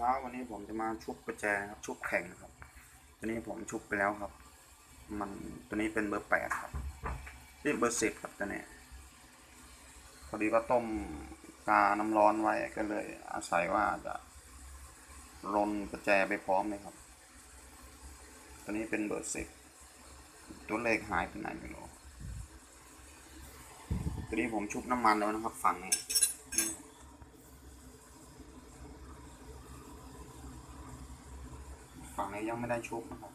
ครับวันนี้ผมจะมาชุบประแจครับชุบแข็งนะครับ ตัวนี้ผมชุบไปแล้วครับ มันตัวนี้เป็นเบอร์แปดครับนี่เบอร์สิบครับตัวนี้พอดีก็ต้มกาน้ำร้อนไว้ก็เลย อาศัยว่าจะรนประแจไปพร้อมเลยครับ ตัวนี้เป็นเบอร์สิบตัวเลขหายไปไหนไม่รู้ตัวนี้ผมชุบน้ำมันแล้วนะครับฝั่งนี้ ฝั่งนี้ ยังไม่ได้ชุบนะครับ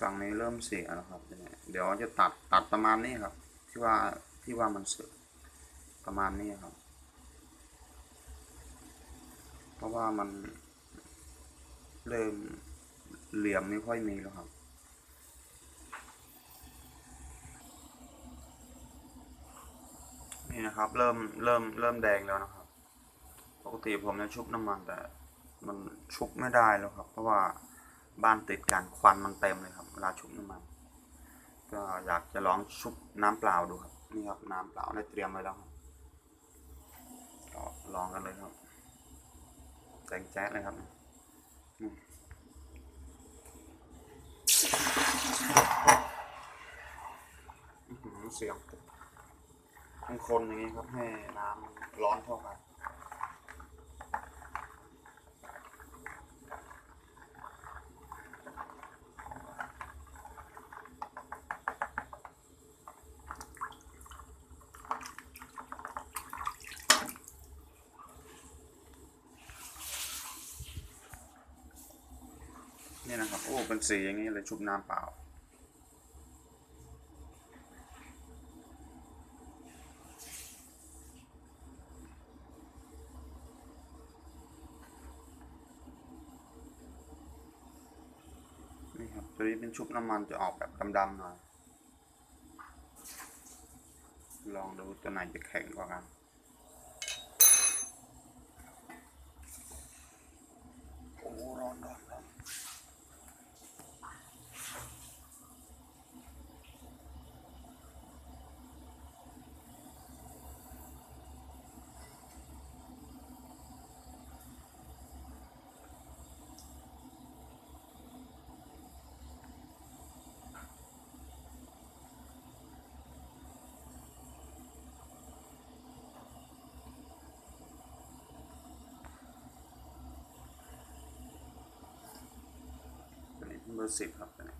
ฝั่งนี้เริ่มเสียแล้วครับเดี๋ยวจะตัดตัดประมาณนี้ครับ ที่ว่าที่ว่ามันเสียประมาณนี้ครับ เพราะว่ามันเริ่มเหลี่ยมไม่ค่อยมีแล้วครับนี่นะครับเริ่มเริ่มเริ่มแดงแล้วนะครับ ปกติผมจะชุบน้ำมันแต่มันชุบไม่ได้แล้วครับ เพราะว่า บ้านติดกันควันมันเต็มเลยครับเวลาชุบน้ำมันก็อยากจะลองชุบน้ำเปล่าดูครับนี่ครับน้ำเปล่าได้เตรียมไว้แล้วก็ลองกันเลยครับแดงแจ๊ดเลยครับอืมอื้อหือเสียงต้องคนอย่างนี้ครับให้น้ำร้อนเท่ากัน นี่นะครับ โอ้เป็นสีอย่างนี้เลยชุบน้ำเปล่า นี่ครับ ตัวนี้เป็นชุบน้ำมันจะออกแบบดำๆหน่อย ลองดูตัวไหนจะแข็งกว่ากัน ตัวนี้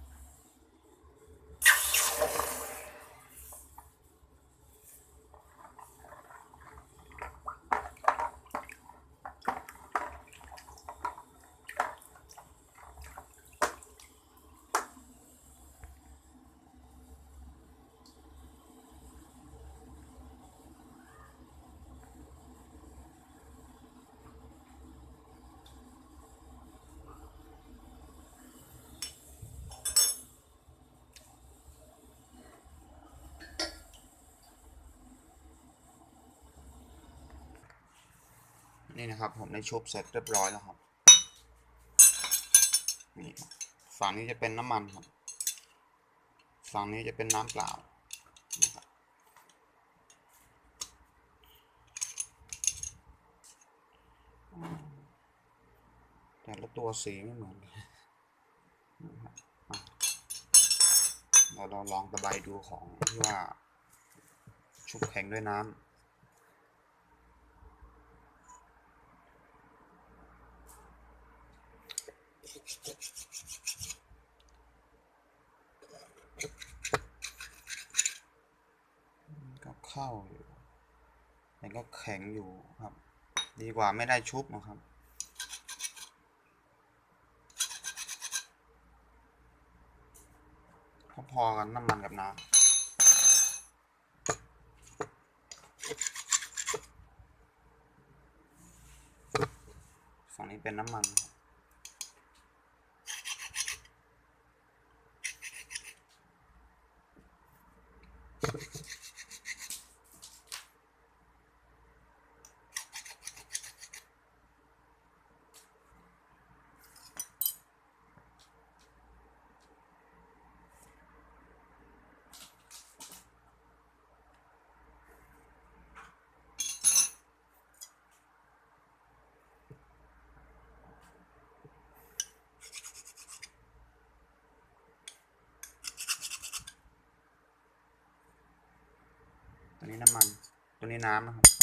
นี่นะครับผมได้ชุบเสร็จเรียบร้อยแล้วครับนี่ฝั่งนี้จะเป็นน้ำมันครับฝั่งนี้จะเป็นน้ำเปล่านะครับแต่ละตัวสีไม่เหมือนกันนะครับเราเราลองตะไบดูของที่ว่าชุบแข็งด้วยน้ำ ก็เข้าอยู่แต่ก็แข็งอยู่ครับ ดีกว่าไม่ได้ชุบนะครับพอๆกันน้ำมันกับน้ำฝั่งนี้เป็นน้ำมัน นี้น้ำมัน ตัวนี้น้ำนะครับ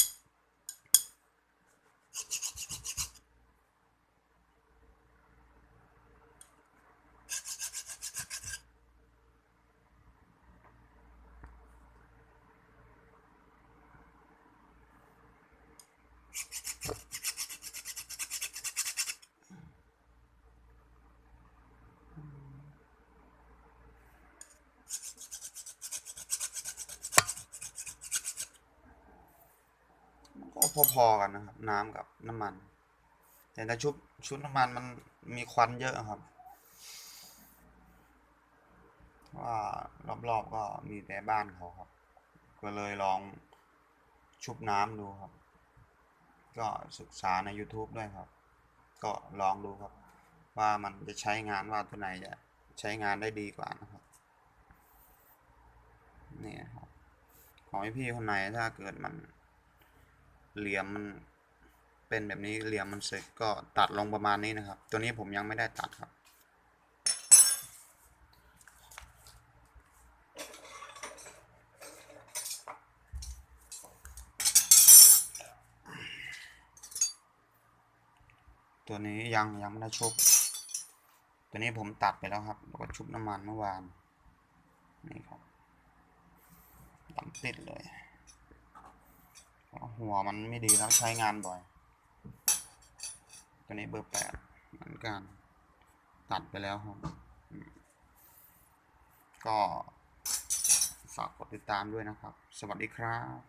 ก็พอๆกันนะครับ น้ำกับน้ำมัน แต่ถ้าชุบชุดน้ำมันมันมีควันเยอะครับว่ารอบๆก็มีแต่บ้านเขาครับ ก็เลยลองชุบน้ำดูครับ ก็ศึกษาใน YouTube ด้วยครับ ก็ลองดูครับ ว่ามันจะใช้งานว่าตัวไหนจะใช้งานได้ดีกว่านะครับนี่ครับ ของพี่คนไหนถ้าเกิดมัน เหลี่ยมมันเป็นแบบนี้เหลี่ยมมันเสึกก็ตัดลงประมาณนี้นะครับ ตัวนี้ผมยังไม่ได้ตัดครับ ตัวนี้ยังยังไม่ได้ชุบ ตัวนี้ผมตัดไปแล้วครับแล้วก็ชุบน้ำมันเมื่อวานนี่ครับดติดเลย หัวมันไม่ดีแล้วใช้งานบ่อย ตัวนี้เบอร์แปดเหมือนกัน ตัดไปแล้วครับ ก็ฝากกดติดตามด้วยนะครับ สวัสดีครับ